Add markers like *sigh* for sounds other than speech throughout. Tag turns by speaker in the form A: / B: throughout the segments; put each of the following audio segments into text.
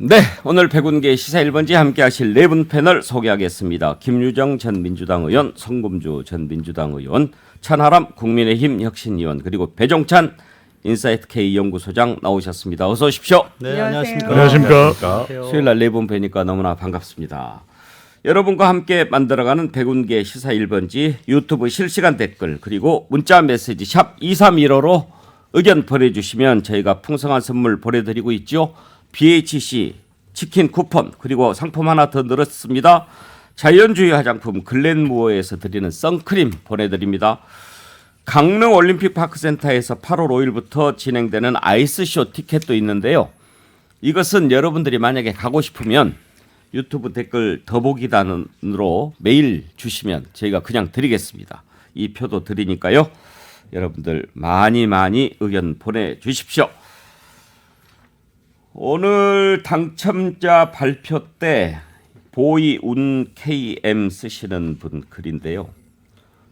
A: 네, 오늘 백운계 시사 1번지 함께 하실 네 분 패널 소개하겠습니다. 김유정 전 민주당 의원, 성금주 전 민주당 의원, 천하람 국민의힘 혁신위원, 그리고 배종찬 인사이트 K 연구소장 나오셨습니다. 어서 오십시오.
B: 네,
C: 안녕하세요.
B: 안녕하십니까.
A: 수요일 날 네 분 뵈니까 너무나 반갑습니다. 여러분과 함께 만들어가는 백운계 시사 1번지 유튜브 실시간 댓글 그리고 문자 메시지 샵 2315로 의견 보내주시면 저희가 풍성한 선물 보내드리고 있죠. BHC 치킨 쿠폰 그리고 상품 하나 더 늘었습니다. 자연주의 화장품 글렌무어에서 드리는 선크림 보내드립니다. 강릉 올림픽 파크센터에서 8월 5일부터 진행되는 아이스쇼 티켓도 있는데요. 이것은 여러분들이 만약에 가고 싶으면 유튜브 댓글 더보기단으로 메일 주시면 저희가 그냥 드리겠습니다. 이 표도 드리니까요. 여러분들 많이 많이 의견 보내주십시오. 오늘 당첨자 발표 때 보이 운 KM 쓰시는 분 글인데요.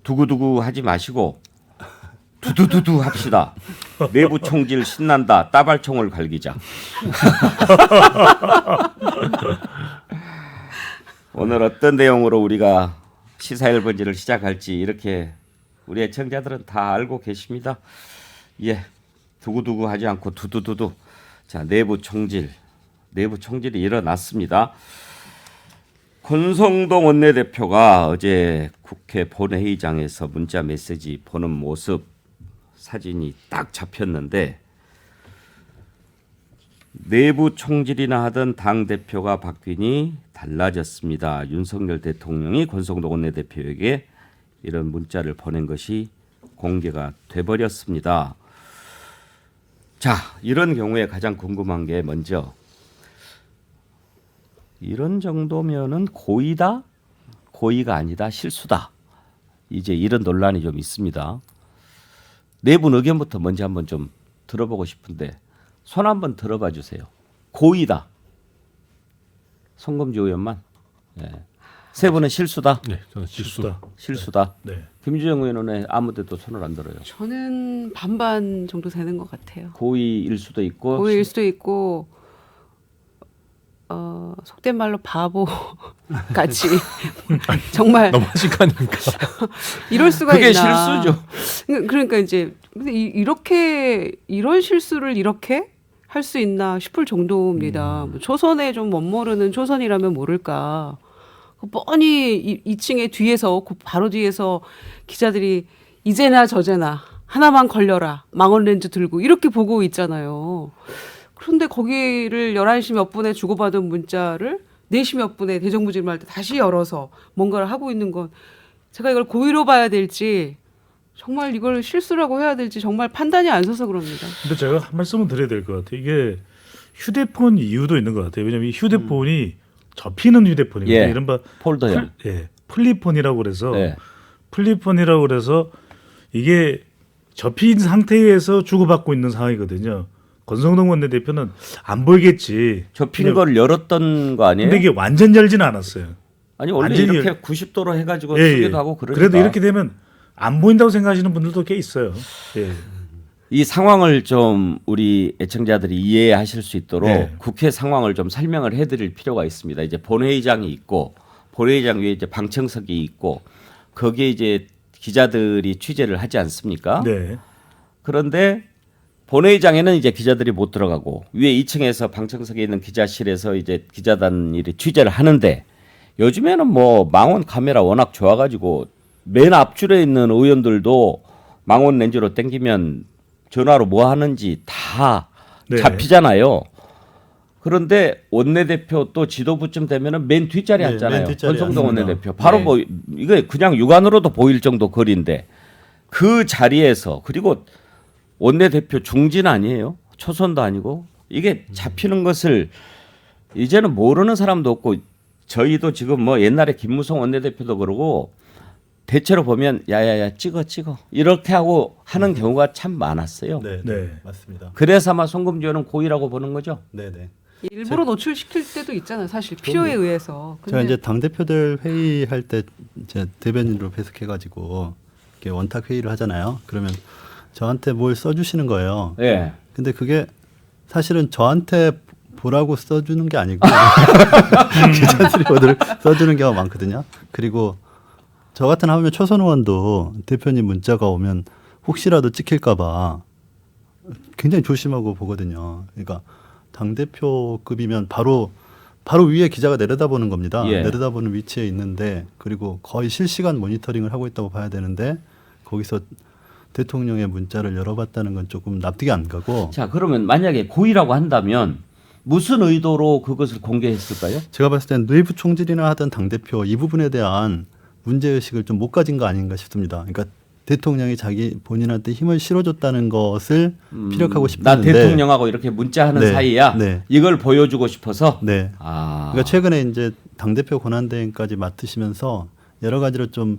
A: 두구두구 하지 마시고 두두두두 합시다. 내부 총질 신난다. 따발총을 갈기자. *laughs* 오늘 어떤 내용으로 우리가 시사 1번지를 시작할지 이렇게 우리 애청자들은 다 알고 계십니다. 예. 두구두구 하지 않고 두두두두. 자, 내부 총질. 내부 총질이 일어났습니다. 권성동 원내대표가 어제 국회 본회의장에서 문자 메시지 보는 모습 사진이 딱 잡혔는데 내부 총질이나 하던 당 대표가 바뀌니 달라졌습니다. 윤석열 대통령이 권성동 원내대표에게 이런 문자를 보낸 것이 공개가 돼버렸습니다. 자, 이런 경우에 가장 궁금한 게 먼저 이런 정도면은 고의다, 고의가 아니다, 실수다. 이제 이런 논란이 좀 있습니다. 내분 의견부터 먼저 한번 좀 들어보고 싶은데 손 한번 들어봐 주세요. 고의다. 송금주 의원만. 예. 세 분은 실수다.
B: 네, 저는 실수다.
A: 실수다.
B: 네.
A: 김주정 의원은 왜 아무데도 손을 안 들어요.
C: 저는 반반 정도 되는 것 같아요.
A: 고의일 수도 있고
C: 고의일 수도 있고 어, 속된 말로 바보 *laughs* 같이 *laughs* 정말
B: 너무 하시가니까. *laughs*
C: 이럴 수가
A: 그게
C: 있나?
A: 실수죠.
C: 그- 그러니까 이제 근데 이- 이렇게 이런 실수를 이렇게 할 수 있나 싶을 정도입니다.
A: 음.
C: 뭐 초선에 좀 멋모르는 초선이라면 모를까. 그 뻔히 이, 2층에 뒤에서 그 바로 뒤에서 기자들이 이제나 저제나 하나만 걸려라 망원 렌즈 들고 이렇게 보고 있잖아요. 그런데 거기를 11시 몇 분에 주고받은 문자를 4시 몇 분에 대정부질문 할 때 다시 열어서 뭔가를 하고 있는 건 제가 이걸 고의로 봐야 될지 정말 이걸 실수라고 해야 될지 정말 판단이 안 서서 그럽니다.
B: 근데 제가 한 말씀은 드려야 될 것 같아요. 이게 휴대폰 이유도 있는 것 같아요. 왜냐하면 이 휴대폰이 접히는 휴대폰이거든요.
A: 예.
B: 이른바
A: 폴더형.
B: 플, 예, 플립폰이라고 그래서
A: 네.
B: 플립폰이라고 그래서 이게 접힌 상태에서 주고받고 있는 상황이거든요. 권성동 원내대표는 안 보이겠지.
A: 접힌 걸 열었던 거 아니에요?
B: 근데 이게 완전 열지는 않았어요.
A: 아니 원래 이렇게 90도로 해가지고
B: 예,
A: 쓰기도
B: 예.
A: 하고 그러니까
B: 그래도 이렇게 되면 안 보인다고 생각하시는 분들도 꽤 있어요. 예.
A: 이 상황을 좀 우리 애청자들이 이해하실 수 있도록
B: 네.
A: 국회 상황을 좀 설명을 해드릴 필요가 있습니다. 이제 본회의장이 있고 본회의장 위에 이제 방청석이 있고 거기에 이제 기자들이 취재를 하지 않습니까?
B: 네.
A: 그런데 본회의장에는 이제 기자들이 못 들어가고 위에 2층에서 방청석에 있는 기자실에서 이제 기자단이 취재를 하는데 요즘에는 뭐 망원 카메라 워낙 좋아가지고 맨 앞줄에 있는 의원들도 망원 렌즈로 땡기면 전화로 뭐 하는지 다
B: 네.
A: 잡히잖아요. 그런데 원내대표 또 지도부쯤 되면은 맨 뒷자리
D: 네,
A: 앉잖아요.
D: 맨
A: 권성동
D: 앉습니다.
A: 원내대표. 바로
D: 네.
A: 뭐 이거 그냥 육안으로도 보일 정도 거리인데 그 자리에서 그리고 원내대표 중진 아니에요. 초선도 아니고 이게 잡히는 것을 이제는 모르는 사람도 없고 저희도 지금 뭐 옛날에 김무성 원내대표도 그러고 대체로 보면 야야야 찍어 찍어 이렇게 하고 하는 경우가 참 많았어요.
D: 네,
B: 네.
D: 네. 맞습니다.
A: 그래서 아마 송금지원은 고의라고 보는 거죠.
D: 네, 네.
C: 일부러 노출시킬 때도 있잖아요. 사실 필요에 의해서.
D: 제가
C: 근데
D: 이제 당 대표들 회의할 때 이제 대변인으로 배석해가지고 이렇게 원탁 회의를 하잖아요. 그러면 저한테 뭘 써주시는 거예요.
A: 예.
D: 근데 그게 사실은 저한테 보라고 써주는 게 아니고 *laughs* 기자들이 오늘 써주는 경우가 많거든요. 그리고 저 같은 하면 초선 의원도 대표님 문자가 오면 혹시라도 찍힐까봐 굉장히 조심하고 보거든요. 그러니까 당 대표급이면 바로 바로 위에 기자가 내려다보는 겁니다.
A: 예.
D: 내려다보는 위치에 있는데 그리고 거의 실시간 모니터링을 하고 있다고 봐야 되는데 거기서 대통령의 문자를 열어봤다는 건 조금 납득이 안 가고
A: 자, 그러면 만약에 고의라고 한다면 무슨 의도로 그것을 공개했을까요?
D: 제가 봤을 땐 내부 총질이나 하던 당 대표 이 부분에 대한 문제 의식을 좀 못 가진 거 아닌가 싶습니다. 그러니까 대통령이 자기 본인한테 힘을 실어줬다는 것을 피력하고
A: 나
D: 싶었는데
A: 대통령하고 이렇게 문자하는
D: 네,
A: 사이야.
D: 네.
A: 이걸 보여주고 싶어서.
D: 네.
A: 아.
D: 그러니까 최근에 이제 당 대표 권한 대행까지 맡으시면서 여러 가지로 좀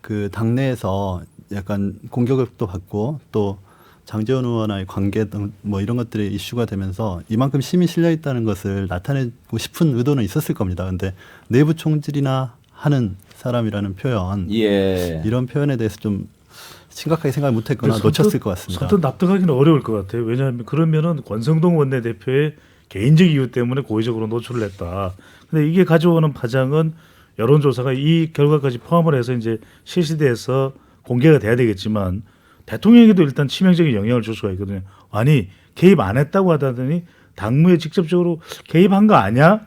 D: 그 당내에서 약간 공격도 받고 또 장재원 의원와의 관계 등 뭐 이런 것들이 이슈가 되면서 이만큼 힘이 실려 있다는 것을 나타내고 싶은 의도는 있었을 겁니다. 근데 내부 총질이나 하는 사람이라는 표현
A: 예.
D: 이런 표현에 대해서 좀 심각하게 생각 못했거나
B: 선뜻-
D: 놓쳤을 것 같습니다.
B: 선뜻 납득하기는 어려울 것 같아요. 왜냐하면 그러면은 권성동 원내대표의 개인적 이유 때문에 고의적으로 노출을 했다. 근데 이게 가져오는 파장은 여론조사가 이 결과까지 포함을 해서 이제 실시돼서 공개가 돼야 되겠지만 대통령에게도 일단 치명적인 영향을 줄 수가 있거든요. 아니 개입 안 했다고 하다더니 당무에 직접적으로 개입한 거 아니야?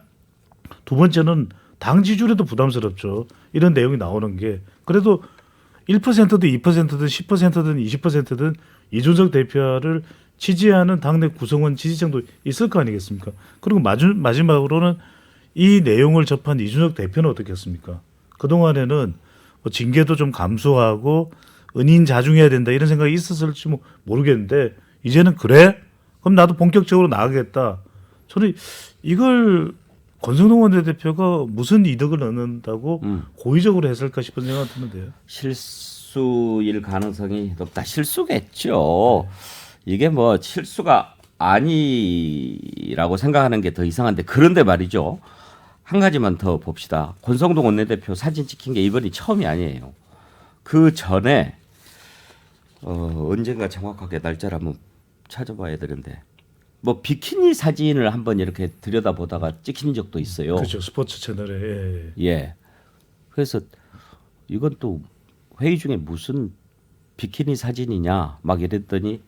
B: 두 번째는 당 지지율에도 부담스럽죠. 이런 내용이 나오는 게 그래도 1%든 2%든 10%든 20%든 이준석 대표를 지지하는 당내 구성원 지지층도 있을 거 아니겠습니까? 그리고 마지막으로는 이 내용을 접한 이준석 대표는 어떻겠습니까? 그동안에는 뭐 징계도 좀 감수하고 은인 자중해야 된다 이런 생각이 있었을지 뭐 모르겠는데 이제는 그래? 그럼 나도 본격적으로 나가겠다. 저는 이걸 권성동 원내대표가 무슨 이득을 얻는다고
A: 음.
B: 고의적으로 했을까 싶은 생각이 드는데요.
A: 실수일 가능성이 높다. 실수겠죠. 이게 뭐 실수가 아니라고 생각하는 게 더 이상한데 그런데 말이죠. 한 가지만 더 봅시다. 권성동 원내대표 사진 찍힌 게 이번이 처음이 아니에요. 그 전에 어, 언젠가 정확하게 날짜를 한번 찾아봐야 되는데 뭐 비키니 사진을 한번 이렇게 들여다보다가 찍힌 적도 있어요.
B: 그렇죠. 스포츠 채널에 예, 예.
A: 예. 그래서 이건 또 회의 중에 무슨 비키니 사진이냐 막 이랬더니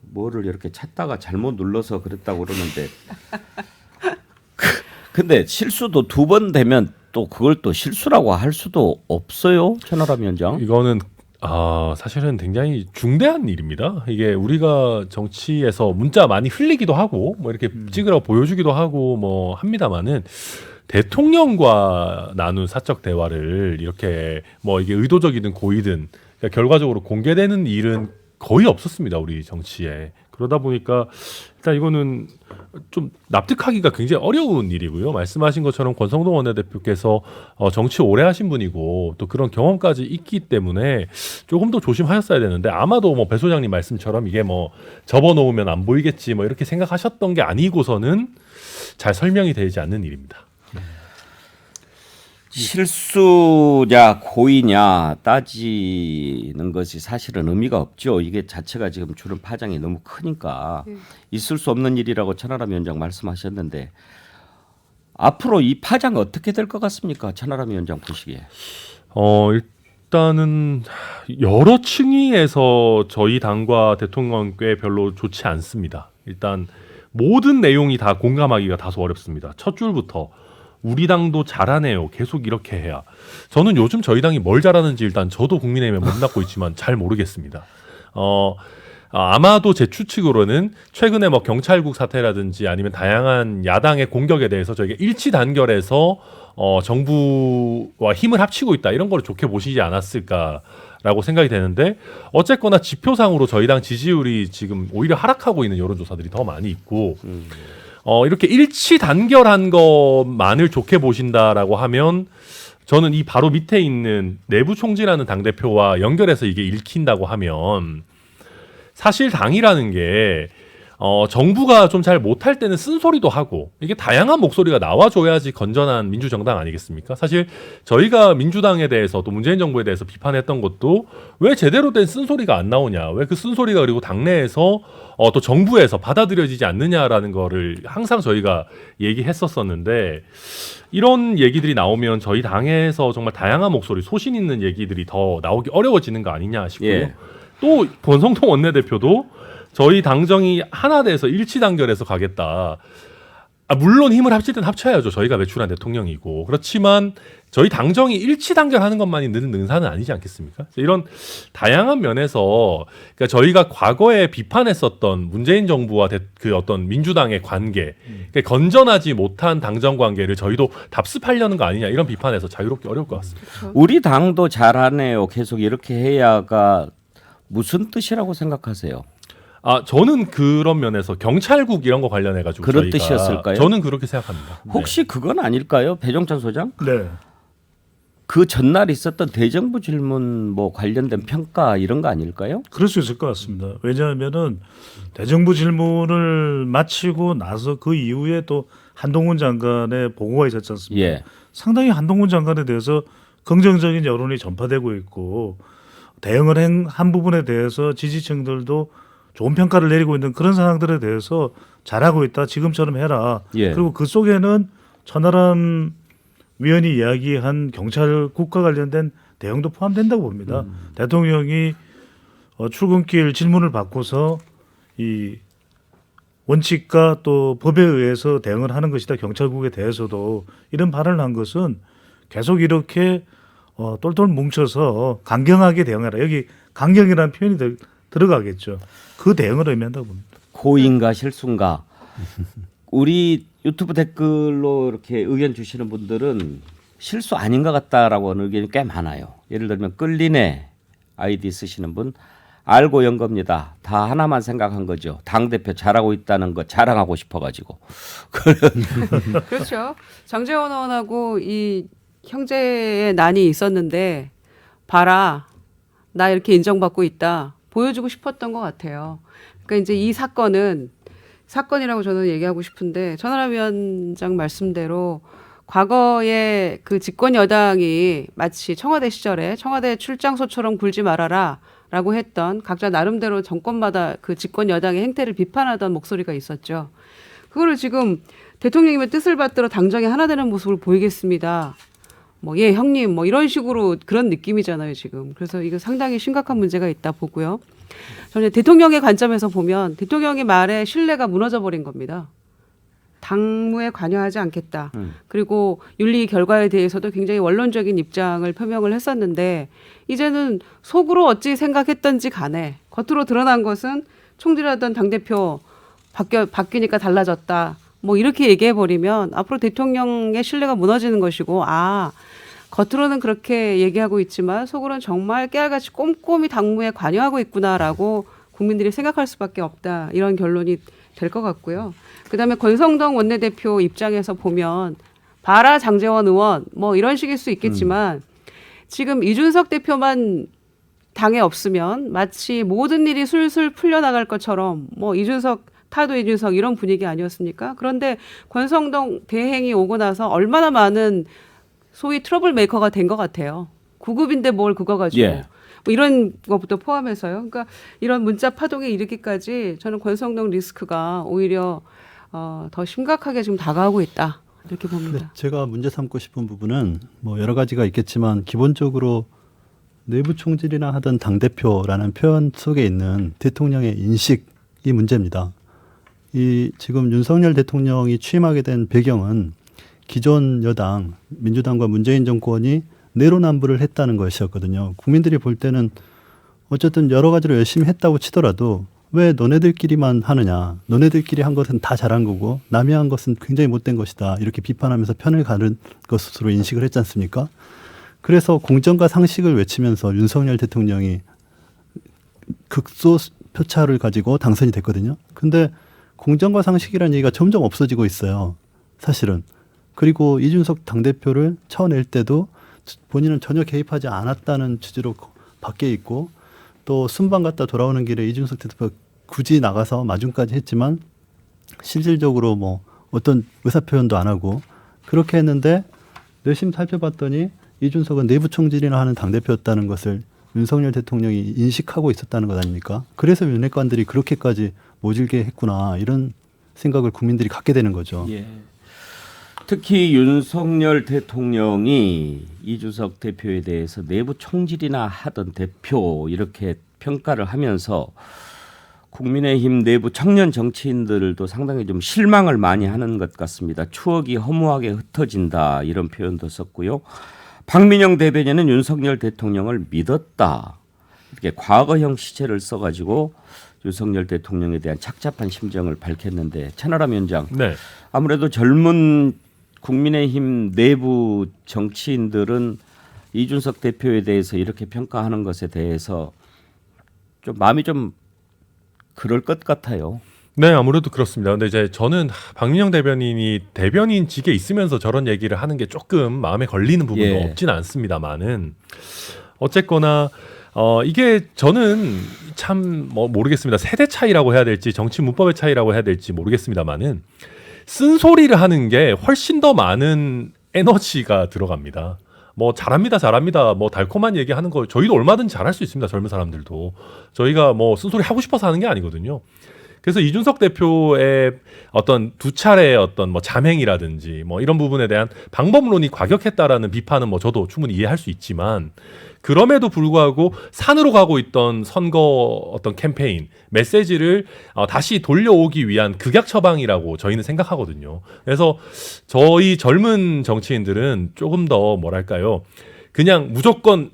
A: 뭐를 이렇게 찾다가 잘못 눌러서 그랬다고 그러는데 *laughs* 그- 근데 실수도 두 번 되면 또 그걸 또 실수라고 할 수도 없어요 천하람 위원장
E: 이거는 아 사실은 굉장히 중대한 일입니다. 이게 우리가 정치에서 문자 많이 흘리기도 하고 뭐 이렇게 찍으라고 보여주기도 하고 뭐 합니다만은 대통령과 나눈 사적 대화를 이렇게 뭐 이게 의도적이든 고의든 그러니까 결과적으로 공개되는 일은 거의 없었습니다 우리 정치에 그러다 보니까 일단 이거는 좀 납득하기가 굉장히 어려운 일이고요. 말씀하신 것처럼 권성동 원내대표께서 어, 정치 오래 하신 분이고 또 그런 경험까지 있기 때문에 조금 더 조심하셨어야 되는데 아마도 뭐 배 소장님 말씀처럼 이게 뭐 접어놓으면 안 보이겠지 뭐 이렇게 생각하셨던 게 아니고서는 잘 설명이 되지 않는 일입니다.
A: 실수냐 고의냐 따지는 것이 사실은 의미가 없죠. 이게 자체가 지금 주는 파장이 너무 크니까 있을 수 없는 일이라고 천하람 위원장 말씀하셨는데 앞으로 이 파장 어떻게 될 것 같습니까, 천하람 위원장 보시기에?
E: 어 일단은 여러 층위에서 저희 당과 대통령께 별로 좋지 않습니다. 일단 모든 내용이 다 공감하기가 다소 어렵습니다. 첫 줄부터 우리 당도 잘하네요. 계속 이렇게 해야. 저는 요즘 저희 당이 뭘 잘하는지 일단 저도 국민의힘에 몸담고 있지만 잘 모르겠습니다. 어 아, 아마도 제 추측으로는 최근에 뭐 경찰국 사태라든지 아니면 다양한 야당의 공격에 대해서 저희가 일치 단결해서 어, 정부와 힘을 합치고 있다 이런 걸 좋게 보시지 않았을까 라고 생각이 되는데 어쨌거나 지표상으로 저희 당 지지율이 지금 오히려 하락하고 있는 여론조사들이 더 많이 있고 어, 이렇게 일치 단결한 것만을 좋게 보신다라고 하면 저는 이 바로 밑에 있는 내부 총지라는 당 대표와 연결해서 이게 읽힌다고 하면 사실 당이라는 게 어, 정부가 좀 잘 못할 때는 쓴소리도 하고 이게 다양한 목소리가 나와줘야지 건전한 민주정당 아니겠습니까? 사실 저희가 민주당에 대해서 또 문재인 정부에 대해서 비판했던 것도 왜 제대로 된 쓴소리가 안 나오냐, 왜 그 쓴소리가 그리고 당내에서 어, 또 정부에서 받아들여지지 않느냐라는 거를 항상 저희가 얘기했었었는데 이런 얘기들이 나오면 저희 당에서 정말 다양한 목소리, 소신 있는 얘기들이 더 나오기 어려워지는 거 아니냐 싶고요.
A: 예.
E: 또 권성동 원내대표도 저희 당정이 하나 돼서 일치 단결해서 가겠다. 아, 물론 힘을 합칠 땐 합쳐야죠. 저희가 배출한 대통령이고 그렇지만 저희 당정이 일치 단결하는 것만이 는 능사는 아니지 않겠습니까? 이런 다양한 면에서 그러니까 저희가 과거에 비판했었던 문재인 정부와 대- 그 어떤 민주당의 관계, 그러니까 건전하지 못한 당정 관계를 저희도 답습하려는 거 아니냐 이런 비판에서 자유롭게 어려울 것 같습니다.
A: 우리 당도 잘하네요. 계속 이렇게 해야가 무슨 뜻이라고 생각하세요?
E: 아 저는 그런 면에서 경찰국 이런 거 관련해 가지고
A: 그런 뜻이었을까요?
E: 저는 그렇게 생각합니다. 네.
A: 혹시 그건 아닐까요? 배종찬 소장?
B: 네.
A: 그 전날 있었던 대정부 질문 뭐 관련된 평가 이런 거 아닐까요?
B: 그럴 수 있을 것 같습니다. 왜냐하면은 대정부 질문을 마치고 나서 그 이후에 또 한동훈 장관의 보고가 있었지 않습니까?
A: 예.
B: 상당히 한동훈 장관에 대해서 긍정적인 여론이 전파되고 있고 대응을 행- 한 부분에 대해서 지지층들도 좋은 평가를 내리고 있는 그런 상황들에 대해서 잘하고 있다. 지금처럼 해라.
A: 예.
B: 그리고 그 속에는 천하람 위원이 이야기한 경찰국과 관련된 대응도 포함된다고 봅니다. 대통령이 어, 출근길 질문을 받고서 이 원칙과 또 법에 의해서 대응을 하는 것이다. 경찰국에 대해서도 이런 발언을 한 것은 계속 이렇게 어, 똘똘 뭉쳐서 강경하게 대응하라. 여기 강경이라는 표현이 들, 들어가겠죠. 그 대응을 의미한다고 봅니다.
A: 고인가 실수인가? 우리 유튜브 댓글로 이렇게 의견 주시는 분들은 실수 아닌 것 같다라고 하는 의견이 꽤 많아요. 예를 들면 끌리네 아이디 쓰시는 분 알고 연 겁니다. 다 하나만 생각한 거죠. 당 대표 잘하고 있다는 거 자랑하고 싶어가지고. *laughs*
C: 그렇죠. 장재원 의원하고 이 형제의 난이 있었는데 봐라 나 이렇게 인정받고 있다 보여주고 싶었던 것 같아요. 그러니까 이제 이 사건은 사건이라고 저는 얘기하고 싶은데 전하람 위원장 말씀대로 과거에 그 집권 여당이 마치 청와대 시절에 청와대 출장소처럼 굴지 말아라 라고 했던 각자 나름대로 정권마다 그 집권 여당의 행태를 비판하던 목소리가 있었죠. 그거를 지금 대통령님의 뜻을 받들어 당정이 하나 되는 모습을 보이겠습니다. 뭐, 예, 형님, 뭐, 이런 식으로 그런 느낌이잖아요, 지금. 그래서 이거 상당히 심각한 문제가 있다 보고요. 저는 대통령의 관점에서 보면 대통령의 말에 신뢰가 무너져 버린 겁니다. 당무에 관여하지 않겠다.
A: 음.
C: 그리고 윤리 결과에 대해서도 굉장히 원론적인 입장을 표명을 했었는데 이제는 속으로 어찌 생각했던지 간에 겉으로 드러난 것은 총질하던 당대표 바뀌어, 바뀌니까 달라졌다. 뭐 이렇게 얘기해 버리면 앞으로 대통령의 신뢰가 무너지는 것이고 아 겉으로는 그렇게 얘기하고 있지만 속으로는 정말 깨알같이 꼼꼼히 당무에 관여하고 있구나라고 국민들이 생각할 수밖에 없다 이런 결론이 될 것 같고요. 그다음에 권성동 원내대표 입장에서 보면 봐라 장재원 의원 뭐 이런 식일 수 있겠지만 지금 이준석 대표만 당에 없으면 마치 모든 일이 술술 풀려나갈 것처럼 뭐 이준석 타도 이준석 이런 분위기 아니었습니까? 그런데 권성동 대행이 오고 나서 얼마나 많은 소위 트러블 메이커가 된 것 같아요. 구급인데 뭘 그거 가지고
A: 예.
C: 뭐 이런 것부터 포함해서요. 그러니까 이런 문자 파동에 이르기까지 저는 권성동 리스크가 오히려 어, 더 심각하게 지금 다가오고 있다 이렇게 봅니다.
D: 제가 문제 삼고 싶은 부분은 뭐 여러 가지가 있겠지만 기본적으로 내부 총질이나 하던 당 대표라는 표현 속에 있는 대통령의 인식이 문제입니다. 이 지금 윤석열 대통령이 취임하게 된 배경은 기존 여당 민주당과 문재인 정권이 내로남불을 했다는 것이었거든요. 국민들이 볼 때는 어쨌든 여러 가지로 열심히 했다고 치더라도 왜 너네들끼리만 하느냐? 너네들끼리 한 것은 다 잘한 거고 남이 한 것은 굉장히 못된 것이다. 이렇게 비판하면서 편을 가는 것으로 인식을 했지 않습니까? 그래서 공정과 상식을 외치면서 윤석열 대통령이 극소 표차를 가지고 당선이 됐거든요. 근데 공정과 상식이라는 얘기가 점점 없어지고 있어요. 사실은. 그리고 이준석 당대표를 쳐낼 때도 본인은 전혀 개입하지 않았다는 취지로 밖에 있고 또 순방 갔다 돌아오는 길에 이준석 대표 굳이 나가서 마중까지 했지만 실질적으로 뭐 어떤 의사 표현도 안 하고 그렇게 했는데 내심 살펴봤더니 이준석은 내부 총질이나 하는 당 대표였다는 것을 윤석열 대통령이 인식하고 있었다는 것 아닙니까? 그래서 윤핵관들이 그렇게까지 모질게 했구나 이런 생각을 국민들이 갖게 되는 거죠.
A: 예. 특히 윤석열 대통령이 이준석 대표에 대해서 내부 총질이나 하던 대표 이렇게 평가를 하면서 국민의힘 내부 청년 정치인들도 상당히 좀 실망을 많이 하는 것 같습니다. 추억이 허무하게 흩어진다 이런 표현도 썼고요. 박민영 대변인은 윤석열 대통령을 믿었다. 이렇게 과거형 시체를 써가지고 윤석열 대통령에 대한 착잡한 심정을 밝혔는데 천하람 위원장
E: 네.
A: 아무래도 젊은 국민의힘 내부 정치인들은 이준석 대표에 대해서 이렇게 평가하는 것에 대해서 좀 마음이 좀 그럴 것 같아요.
E: 네, 아무래도 그렇습니다. 근데 이제 저는 하, 박민영 대변인이 대변인직에 있으면서 저런 얘기를 하는 게 조금 마음에 걸리는 부분도
A: 예.
E: 없진 않습니다만은 어쨌거나 어 이게 저는 참 뭐 모르겠습니다. 세대 차이라고 해야 될지 정치 문법의 차이라고 해야 될지 모르겠습니다만은 쓴소리를 하는 게 훨씬 더 많은 에너지가 들어갑니다. 뭐 잘합니다, 잘합니다. 뭐 달콤한 얘기하는 거 저희도 얼마든지 잘할 수 있습니다. 젊은 사람들도 저희가 뭐 쓴소리 하고 싶어서 하는 게 아니거든요. 그래서 이준석 대표의 어떤 두 차례의 어떤 뭐 잠행이라든지 뭐 이런 부분에 대한 방법론이 과격했다라는 비판은 뭐 저도 충분히 이해할 수 있지만 그럼에도 불구하고 산으로 가고 있던 선거 어떤 캠페인 메시지를 어, 다시 돌려오기 위한 극약 처방이라고 저희는 생각하거든요. 그래서 저희 젊은 정치인들은 조금 더 뭐랄까요? 그냥 무조건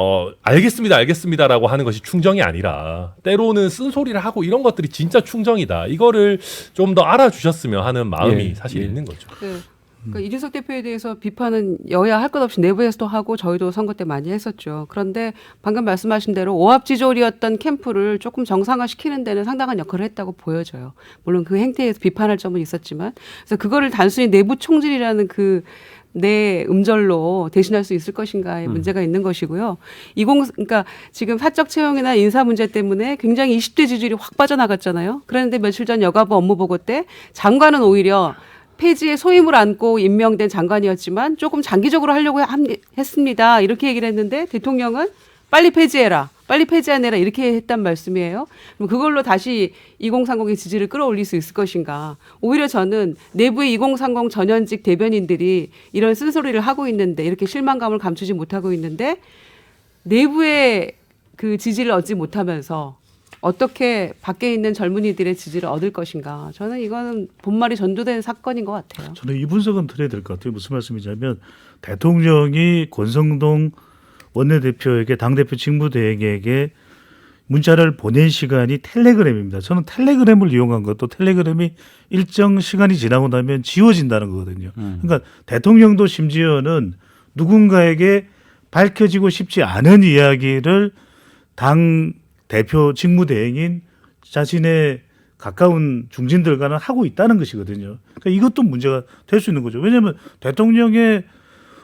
E: 어 알겠습니다 알겠습니다라고 하는 것이 충정이 아니라 때로는 쓴소리를 하고 이런 것들이 진짜 충정이다 이거를 좀 더 알아주셨으면 하는 마음이
A: 예,
E: 사실
A: 예.
E: 있는 거죠.
C: 네. 그러니까 이준석 대표에 대해서 비판은 여야 할 것 없이 내부에서도 하고 저희도 선거 때 많이 했었죠. 그런데 방금 말씀하신 대로 오합지졸이었던 캠프를 조금 정상화시키는 데는 상당한 역할을 했다고 보여져요. 물론 그 행태에서 비판할 점은 있었지만 그래서 그거를 단순히 내부 총질이라는 그 내 음절로 대신할 수 있을 것인가의 문제가 있는 것이고요. 이공 그러니까 지금 사적 채용이나 인사 문제 때문에 굉장히 20대 지지율이 확 빠져나갔잖아요. 그런데 며칠 전 여가부 업무 보고 때 장관은 오히려 폐지에 소임을 안고 임명된 장관이었지만 조금 장기적으로 하려고 함- 했습니다. 이렇게 얘기를 했는데 대통령은 빨리 폐지해라. 빨리 폐지해내라. 이렇게 했단 말씀이에요. 그럼 그걸로 다시 2030의 지지를 끌어올릴 수 있을 것인가. 오히려 저는 내부의 2030 전현직 대변인들이 이런 쓴소리를 하고 있는데 이렇게 실망감을 감추지 못하고 있는데 내부의 그 지지를 얻지 못하면서 어떻게 밖에 있는 젊은이들의 지지를 얻을 것인가. 저는 이거는 본말이 전도된 사건인 것 같아요.
B: 저는 이 분석은 드려야 될 것 같아요. 무슨 말씀이냐면 대통령이 권성동 원내대표에게 당대표 직무대행에게 문자를 보낸 시간이 텔레그램입니다. 저는 텔레그램을 이용한 것도 텔레그램이 일정 시간이 지나고 나면 지워진다는 거거든요. 그러니까 대통령도 심지어는 누군가에게 밝혀지고 싶지 않은 이야기를 당 대표 직무대행인 자신의 가까운 중진들과는 하고 있다는 것이거든요. 그러니까 이것도 문제가 될 수 있는 거죠. 왜냐하면 대통령의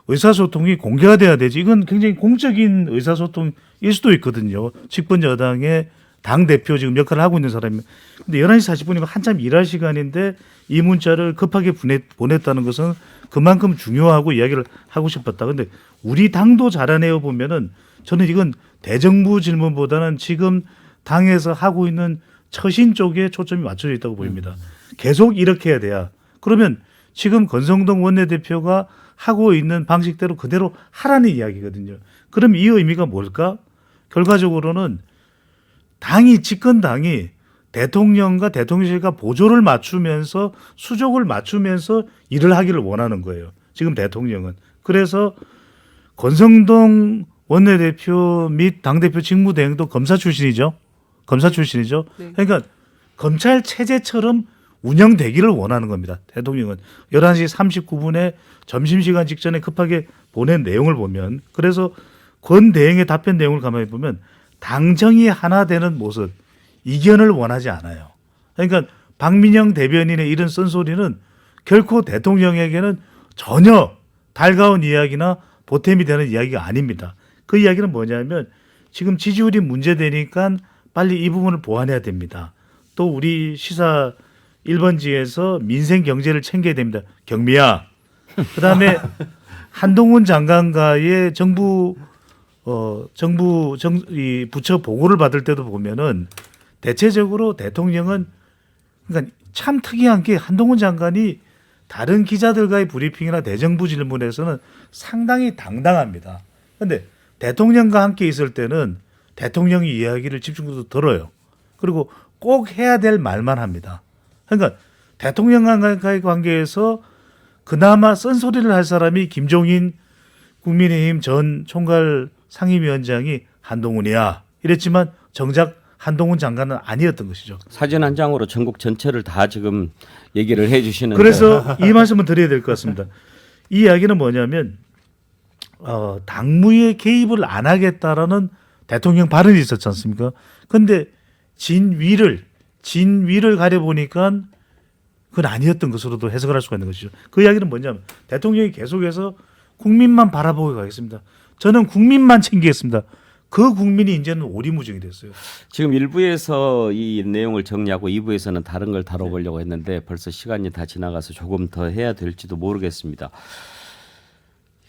B: 의사소통이 공개가 돼야 되지. 이건 굉장히 공적인 의사소통일 수도 있거든요. 집권 여당의 당 대표 지금 역할을 하고 있는 사람이. 근데 11시 40분이면 한참 일할 시간인데 이 문자를 급하게 보냈, 보냈다는 것은 그만큼 중요하고 이야기를 하고 싶었다. 근데 우리 당도 자라내어 보면은 저는 이건 대정부 질문보다는 지금 당에서 하고 있는 처신 쪽에 초점이 맞춰져 있다고 보입니다. 계속 이렇게 해야 돼야. 그러면 지금 권성동 원내대표가 하고 있는 방식대로 그대로 하라는 이야기거든요. 그럼 이 의미가 뭘까? 결과적으로는 당이 집권 당이 대통령과 대통령실과 보조를 맞추면서 수족을 맞추면서 일을 하기를 원하는 거예요. 지금 대통령은. 그래서 권성동 원내대표 및 당대표 직무대행도 검사 출신이죠. 검사 출신이죠.
C: 네.
B: 그러니까 검찰 체제처럼 운영되기를 원하는 겁니다. 대통령은 11시 39분에 점심시간 직전에 급하게 보낸 내용을 보면 그래서 권 대행의 답변 내용을 가만히 보면 당정이 하나 되는 모습 이견을 원하지 않아요. 그러니까 박민영 대변인의 이런 쓴소리는 결코 대통령에게는 전혀 달가운 이야기나 보탬이 되는 이야기가 아닙니다. 그 이야기는 뭐냐면 지금 지지율이 문제되니까 빨리 이 부분을 보완해야 됩니다. 또 우리 시사 1번지에서 민생 경제를 챙겨야 됩니다. 경미야. 그다음에 *laughs* 한동훈 장관과의 정부 어 정부 정 이 부처 보고를 받을 때도 보면은 대체적으로 대통령은 그러니까 참 특이한 게 한동훈 장관이 다른 기자들과의 브리핑이나 대정부 질문에서는 상당히 당당합니다. 근데 대통령과 함께 있을 때는 대통령이 이야기를 집중적으로 들어요. 그리고 꼭 해야 될 말만 합니다. 그러니까 대통령과의 관계에서 그나마 쓴소리를 할 사람이 김종인 국민의힘 전 총괄 상임위원장이 한동훈이야 이랬지만 정작 한동훈 장관은 아니었던 것이죠.
A: 사진 한 장으로 전국 전체를 다 지금 얘기를 해 주시는데
B: 그래서 *laughs* 이 말씀을 드려야 될 것 같습니다. 이 이야기는 뭐냐면 어, 당무에 개입을 안 하겠다라는 대통령 발언이 있었지 않습니까? 근데 진위를 진위를 가려 보니까 그건 아니었던 것으로도 해석을 할 수가 있는 것이죠. 그 이야기는 뭐냐면 대통령이 계속해서 국민만 바라보고 가겠습니다. 저는 국민만 챙기겠습니다. 그 국민이 이제는 오리무중이 됐어요.
A: 지금 1부에서 이 내용을 정리하고 2부에서는 다른 걸 다뤄보려고 했는데 벌써 시간이 다 지나가서 조금 더 해야 될지도 모르겠습니다.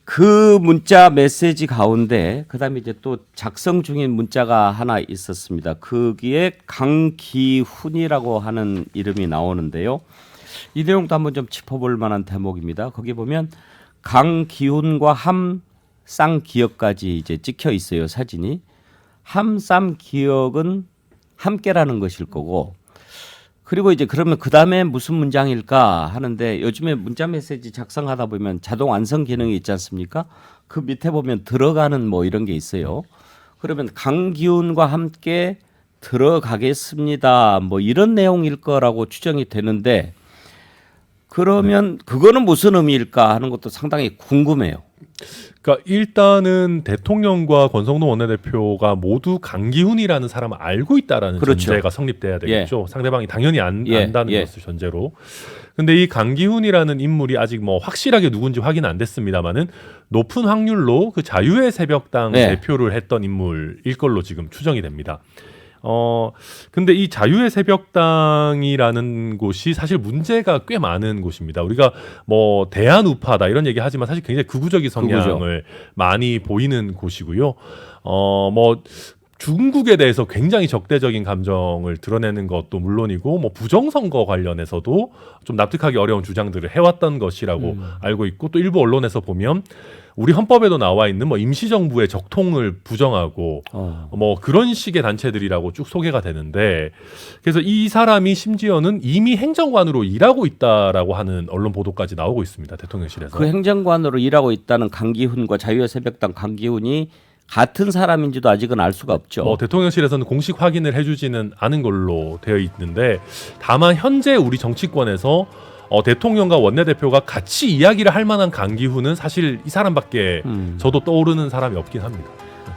A: 그 문자 메시지 가운데 그다음에 이제 또 작성 중인 문자가 하나 있었습니다. 거기에 강기훈이라고 하는 이름이 나오는데요. 이 내용도 한번 좀 짚어볼 만한 대목입니다. 거기 보면 강기훈과 함쌍 기억까지 이제 찍혀 있어요 사진이. 함쌈 기억은 함께라는 것일 거고 그리고 이제 그러면 그 다음에 무슨 문장일까 하는데 요즘에 문자 메시지 작성하다 보면 자동 완성 기능이 있지 않습니까? 그 밑에 보면 들어가는 뭐 이런 게 있어요. 그러면 강기훈과 함께 들어가겠습니다. 뭐 이런 내용일 거라고 추정이 되는데 그러면 그거는 무슨 의미일까 하는 것도 상당히 궁금해요.
E: 그러니까 일단은 대통령과 권성동 원내대표가 모두 강기훈이라는 사람을 알고 있다라는
A: 그렇죠.
E: 전제가 성립돼야 되겠죠. 상대방이 당연히 안,
A: 예,
E: 안다는
A: 예.
E: 것을 전제로. 근데 이 강기훈이라는 인물이 아직 뭐 확실하게 누군지 확인 안 됐습니다만은 높은 확률로 그 자유의 새벽당
A: 네.
E: 대표를 했던 인물일 걸로 지금 추정이 됩니다. 어 근데 이 자유의 새벽당이라는 곳이 사실 문제가 꽤 많은 곳입니다. 우리가 뭐 대한 우파다 이런 얘기 하지만 사실 굉장히 극우적인 성향을 많이 보이는 곳이고요. 어뭐 중국에 대해서 굉장히 적대적인 감정을 드러내는 것도 물론이고 뭐 부정선거 관련해서도 좀 납득하기 어려운 주장들을 해왔던 것이라고 알고 있고 또 일부 언론에서 보면 우리 헌법에도 나와 있는 뭐 임시정부의 적통을 부정하고
A: 어.
E: 뭐 그런 식의 단체들이라고 쭉 소개가 되는데 그래서 이 사람이 심지어는 이미 행정관으로 일하고 있다라고 하는 언론 보도까지 나오고 있습니다 대통령실에서
A: 그 행정관으로 일하고 있다는 강기훈과 자유의 새벽당 강기훈이 같은 사람인지도 아직은 알 수가 없죠.
E: 뭐 대통령실에서는 공식 확인을 해주지는 않은 걸로 되어 있는데 다만 현재 우리 정치권에서 어, 대통령과 원내대표가 같이 이야기를 할 만한 강기훈은 사실 이 사람밖에
A: 음.
E: 저도 떠오르는 사람이 없긴 합니다.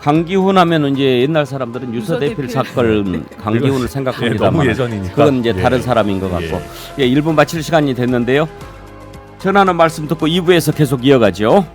A: 강기훈 하면 이제 옛날 사람들은
C: 유서대필.
A: 사건 강기훈을
E: 예,
A: 생각합니다만
E: 너무 예전이니까.
A: 그건 이제
E: 예.
A: 다른 사람인 것 같고 예, 1분 마칠 시간이 됐는데요. 전하는 말씀 듣고 2부에서 계속 이어가죠.